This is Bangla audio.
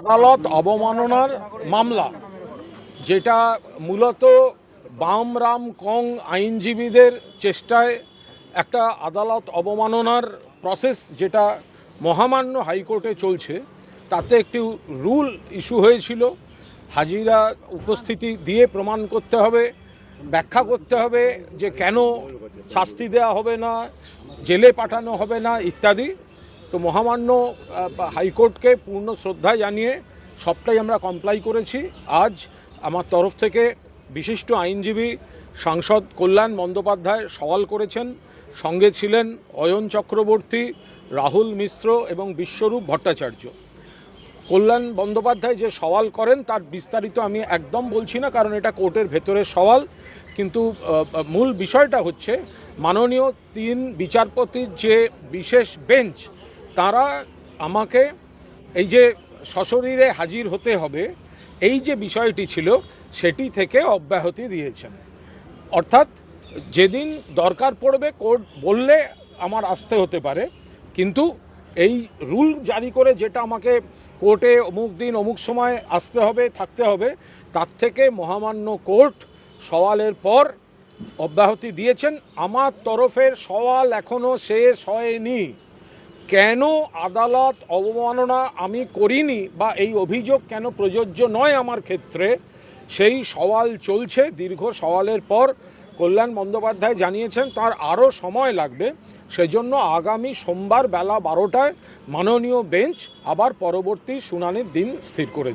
আদালত অবমাননার মামলা, যেটা মূলত বাম রাম কং আইনজীবীদের চেষ্টায় একটা আদালত অবমাননার প্রসেস যেটা মহামান্য হাইকোর্টে চলছে, তাতে একটি রুল ইস্যু হয়েছিল। হাজিরা উপস্থিতি দিয়ে প্রমাণ করতে হবে, ব্যাখ্যা করতে হবে যে কেন শাস্তি দেওয়া হবে না, জেলে পাঠানো হবে না ইত্যাদি। তো মহামান্য হাইকোর্টকে পূর্ণ শ্রদ্ধা জানিয়ে সবটাই আমরা কমপ্লাই করেছি। আজ আমার তরফ থেকে বিশিষ্ট আইনজীবী সাংসদ কল্যাণ বন্দ্যোপাধ্যায় সওয়াল করেছেন। সঙ্গে ছিলেন অয়ন চক্রবর্তী, রাহুল মিশ্র এবং বিশ্বরূপ ভট্টাচার্য। কল্যাণ বন্দ্যোপাধ্যায় যে সওয়াল করেন, তার বিস্তারিত আমি একদম বলছি না, কারণ এটা কোর্টের ভেতরের সওয়াল। কিন্তু মূল বিষয়টা হচ্ছে, মাননীয় তিন বিচারপতির যে বিশেষ বেঞ্চ তারা আমাকে এই যে সশরীরে হাজির হতে হবে, এই যে বিষয়টি ছিল, সেটি থেকে অব্যাহতি দিয়েছেন। অর্থাৎ যেদিন দরকার পড়বে কোর্ট বললে আমার আসতে হতে পারে, কিন্তু এই রুল জারি করে যেটা আমাকে কোর্টে অমুক দিন অমুক সময় আসতে হবে, থাকতে হবে, তার থেকে মহামান্য কোর্ট সওয়ালের পর অব্যাহতি দিয়েছেন। আমার তরফের সওয়াল এখনও শেষ হয়নি। কেন আদালত অবমাননা আমি করিনি বা এই অভিযোগ কেন প্রযোজ্য নয় আমার ক্ষেত্রে, সেই সওয়াল চলছে, দীর্ঘ সওয়ালের পর কল্যাণ বন্দ্যোপাধ্যায় জানিয়েছেন তার আরও সময় লাগবে, সেজন্য আগামী সোমবার বেলা বারোটায় মাননীয় বেঞ্চ আবার পরবর্তী শুনানির দিন স্থির করেছে।